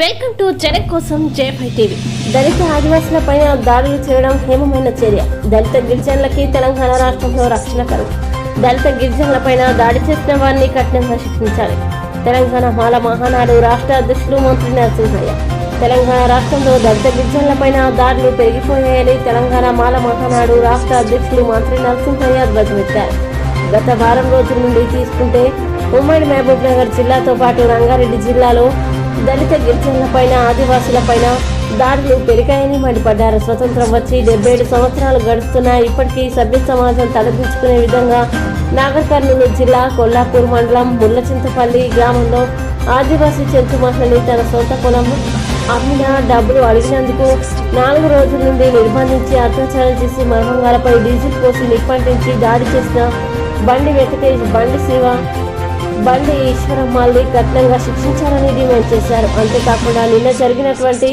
Welcome to Janak కోసం జయభై TV. దళిత ఆదివాసులపై దాడులు చేయడం హేమమైన చర్య. దళిత గిరిజనులకి తెలంగాణ రాష్ట్రంలో రక్షణ కరువు. దళిత గిరిజనులపైన దాడి చేసిన వారిని కఠినంగా శిక్షించాలి. తెలంగాణ మాల మహానాడు రాష్ట్ర అధ్యక్షులు మంత్రి నరసింహయ్య. తెలంగాణ రాష్ట్రంలో దళిత గిరిజనులపైన దాడులు పెరిగిపోయాయని తెలంగాణ మాల మహానాడు రాష్ట్ర అధ్యక్షులు మంత్రి నరసింహయ్య ధ్వజమెత్తారు. గత వారం రోజుల నుండి తీసుకుంటే ఉమ్మడి మహబూబ్ నగర్ జిల్లాతో పాటు రంగారెడ్డి జిల్లాలో దళిత గిరిజనులపైన ఆదివాసులపైన దాడులు పెరిగాయని మండిపడ్డారు. స్వతంత్రం వచ్చి డెబ్బై ఏడు సంవత్సరాలు గడుస్తున్నా ఇప్పటికీ సభ్య సమాజం తలపించుకునే విధంగా నాగర్ కర్నూలు జిల్లా కొల్లాపూర్ మండలం ముల్లచింతపల్లి గ్రామంలో ఆదివాసీ చెంచు మహిళని తన సొంత పొలం అమ్మిన డబ్బులు అడిగినందుకు నాలుగు రోజుల నుండి నిర్బంధించి అత్యాచారం చేసి మర్మంగాలపై డీజిల్ పోసి నిప్పంటించి దాడి చేసిన బండి వెంకటేష్ బండి శివ బండి ఈశ్వరమ్మాల్ని కఠినంగా శిక్షించాలని డిమాండ్ చేశారు. అంతేకాకుండా నిన్న జరిగినటువంటి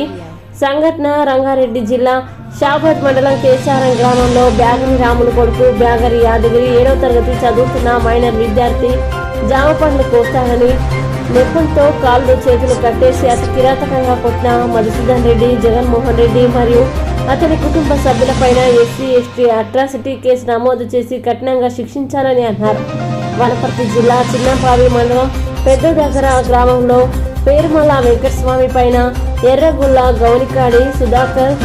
సంఘటన రంగారెడ్డి జిల్లా షాబాద్ మండలం కేశారం గ్రామంలో బ్యాగరి రాములు కొడుకు బ్యాగరి యాదగిరి ఏడో తరగతి చదువుతున్న మైనర్ విద్యార్థి జామ పండ్లు కోస్తానని నెప్పులతో కాళ్ళు చేతులు కట్టేసి అతి కిరాతకంగా కొట్టిన మధుసూదన్ రెడ్డి జగన్మోహన్ రెడ్డి మరియు అతని కుటుంబ సభ్యులపైన ఎస్సీ ఎస్టీ అట్రాసిటీ కేసు నమోదు చేసి కఠినంగా శిక్షించాలని అన్నారు. వనపర్తి జిల్లా చిన్నపావి మండలం పెద్ద దగ్గర గ్రామంలో పేరుమల వెంకటస్వామి పైన ఎర్రగుల్ల గౌనికాడి సుధాకర్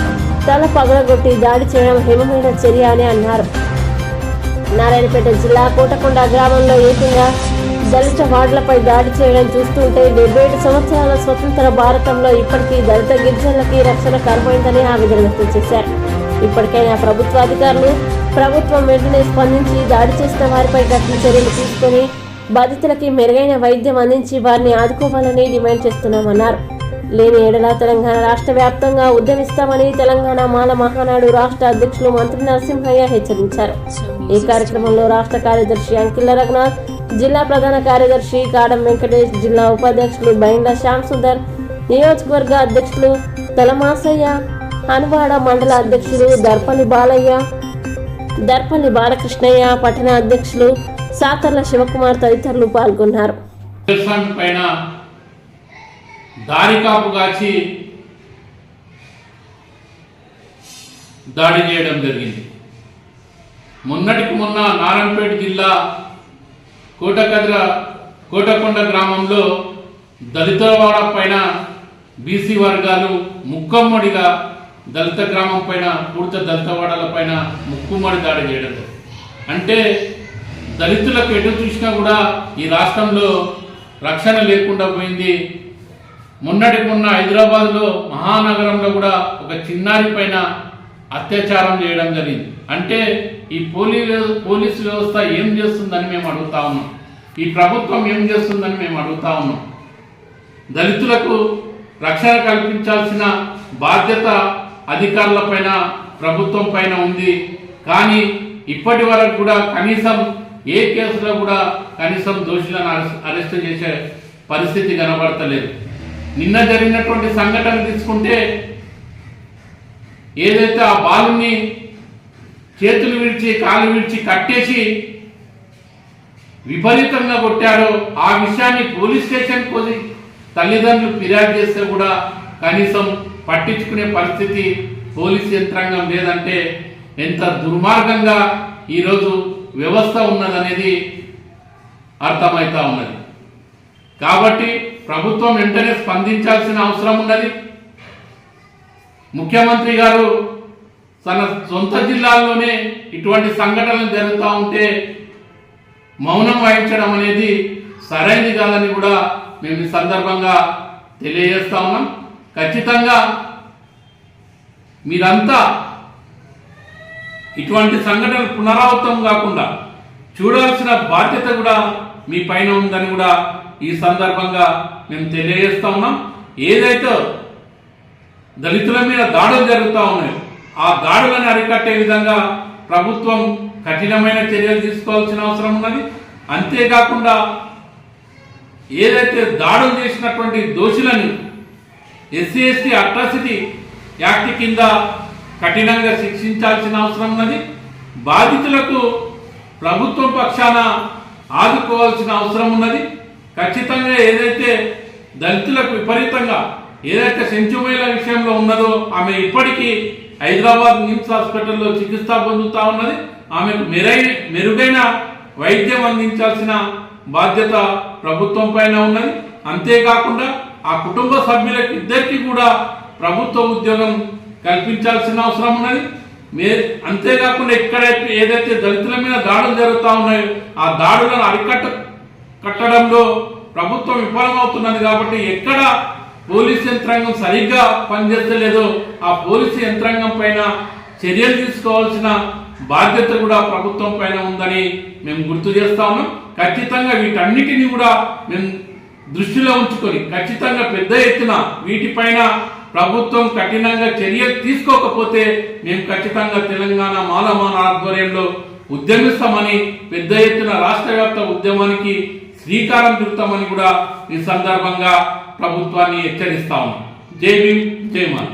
తల పగలగొట్టి దాడి చేయడం హిమమైన చర్య అని అన్నారు. నారాయణపేట జిల్లా కోటకొండ గ్రామంలో ఏకంగా దళిత వార్డులపై దాడి చేయడం చూస్తుంటే డెబ్బై ఏడు సంవత్సరాల స్వతంత్ర భారతంలో ఇప్పటికీ దళిత గిరిజనులకి రక్షణ కరువైందని ఆవేదన వ్యక్తం చేశారు. ఇప్పటికైనా ప్రభుత్వ అధికారులు ప్రభుత్వం వెంటనే స్పందించి దాడి చేసిన వారిపై కఠిన చర్యలు తీసుకొని బాధితులకి మెరుగైన వైద్యం అందించి వారిని ఆదుకోవాలని డిమాండ్ చేస్తున్నామన్నారు. లేని ఏడల తెలంగాణ రాష్ట్ర వ్యాప్తంగా ఉద్యమిస్తామని తెలంగాణ మాల మహానాడు రాష్ట్ర అధ్యక్షులు మంత్రి నరసింహయ్య హెచ్చరించారు. ఈ కార్యక్రమంలో రాష్ట్ర కార్యదర్శి అంకిల్ల రఘునాథ్ జిల్లా ప్రధాన కార్యదర్శి కాడం వెంకటేష్ జిల్లా ఉపాధ్యక్షులు బైండ్ల శ్యామ్ సుందర్ నియోజకవర్గ అధ్యక్షులు తలమాసయ్య హనువాడ మండల అధ్యక్షులు దర్పల్లి బాలయ్య దర్పల్లి బాలకృష్ణయ్య పట్టణ అధ్యక్షులు సాతర్ల శివకుమార్ తదితరులు పాల్గొన్నారు. పైన దారి కాచి దాడి చేయడం జరిగింది. మొన్నటికి మొన్న నారాయణపేట జిల్లా కోటకద్ర కోటకొండ గ్రామంలో దళితవాడ పైన బీసీ వర్గాలు ముక్కమ్మడిగా దళిత గ్రామం పైన పూర్త దళితవాడల పైన ముక్కుమ్మడి దాడి చేయడం. అంటే దళితులకు ఎటు చూసినా కూడా ఈ రాష్ట్రంలో రక్షణ లేకుండా పోయింది. మొన్నటికి మొన్న హైదరాబాద్లో మహానగరంలో కూడా ఒక చిన్నారి పైన అత్యాచారం చేయడం జరిగింది. అంటే ఈ పోలీ పోలీసు వ్యవస్థ ఏం చేస్తుందని మేము అడుగుతా ఉన్నాం. ఈ ప్రభుత్వం ఏం చేస్తుందని మేము అడుగుతా ఉన్నాం. దళితులకు రక్షణ కల్పించాల్సిన బాధ్యత అధికారుల పైన ప్రభుత్వం పైన ఉంది. కానీ ఇప్పటి వరకు కూడా కనీసం ఏ కేసులో కూడా కనీసం దోషులను అరెస్ట్- చేసే పరిస్థితి కనబడతలేదు. నిన్న జరిగినటువంటి సంఘటన తీసుకుంటే ఏదైతే ఆ బాలుని చేతులు విడిచి కాలు విడిచి కట్టేసి విపరీతంగా కొట్టారో ఆ విషయాన్ని పోలీస్ స్టేషన్ పోయి తల్లిదండ్రులు ఫిర్యాదు చేస్తే కూడా కనీసం పట్టించుకునే పరిస్థితి పోలీస్ యంత్రాంగం లేదంటే ఎంత దుర్మార్గంగా ఈరోజు వ్యవస్థ ఉన్నదనేది అర్థమవుతా ఉన్నది. కాబట్టి ప్రభుత్వం వెంటనే స్పందించాల్సిన అవసరం ఉన్నది. ముఖ్యమంత్రి గారు తన సొంత జిల్లాల్లోనే ఇటువంటి సంఘటనలు జరుగుతూ ఉంటే మౌనం వహించడం అనేది సరైనది కాదని కూడా మేము ఈ సందర్భంగా తెలియజేస్తా ఉన్నాం. ఖచ్చితంగా మీరంతా ఇటువంటి సంఘటనలు పునరావృతం కాకుండా చూడాల్సిన బాధ్యత కూడా మీ పైన ఉందని కూడా ఈ సందర్భంగా మేము తెలియజేస్తా ఉన్నాం. ఏదైతే దళితుల మీద దాడులు జరుగుతూ ఉన్నాయి ఆ దాడులను అరికట్టే విధంగా ప్రభుత్వం కఠినమైన చర్యలు తీసుకోవాల్సిన అవసరం ఉన్నది. అంతేకాకుండా ఏదైతే దాడులు చేసినటువంటి దోషులని ఎస్సీ ఎస్టీ అట్రాసిటీ యాక్ట్ కింద కఠినంగా శిక్షించాల్సిన అవసరం ఉన్నది. బాధితులకు ప్రభుత్వం పక్షాన ఆదుకోవాల్సిన అవసరం ఉన్నది. ఖచ్చితంగా ఏదైతే దళితులకు విపరీతంగా ఏదైతే సెంచుమైల విషయంలో ఉన్నదో ఆమె ఇప్పటికీ హైదరాబాద్ నిమ్స్ హాస్పిటల్లో చికిత్స పొందుతా ఉన్నది. ఆమెకు మెరై మెరుగైన వైద్యం అందించాల్సిన బాధ్యత ప్రభుత్వం పైన ఉన్నది. అంతేకాకుండా ఆ కుటుంబ సభ్యులకు ఇద్దరికి కూడా ప్రభుత్వ ఉద్యోగం కల్పించాల్సిన అవసరం ఉన్నది. మే అంతేకాకుండా ఎక్కడైతే ఏదైతే దళితుల మీద దాడులు జరుగుతూ ఉన్నాయో ఆ దాడులను అరికట్ట కట్టడంలో ప్రభుత్వం విఫలమవుతున్నది కాబట్టి ఎక్కడ పోలీస్ యంత్రాంగం సరిగ్గా పనిచేస్తలేదో ఆ పోలీసు యంత్రాంగం పైన చర్యలు తీసుకోవాల్సిన బాధ్యత కూడా ప్రభుత్వం పైన ఉందని మేము గుర్తు చేస్తా ఉన్నాం. ఖచ్చితంగా వీటన్నిటిని కూడా మేము దృష్టిలో ఉంచుకొని ఖచ్చితంగా పెద్ద ఎత్తున వీటిపైన ప్రభుత్వం కఠినంగా చర్యలు తీసుకోకపోతే మేము ఖచ్చితంగా తెలంగాణ మాలమాన ఆధ్వర్యంలో ఉద్యమిస్తామని పెద్ద ఎత్తున రాష్ట్ర వ్యాప్త ఉద్యమానికి శ్రీకారం చుడతామని కూడా ఈ సందర్భంగా ప్రభుత్వాన్ని హెచ్చరిస్తా ఉన్నాం. జై భీమ్ జై మాల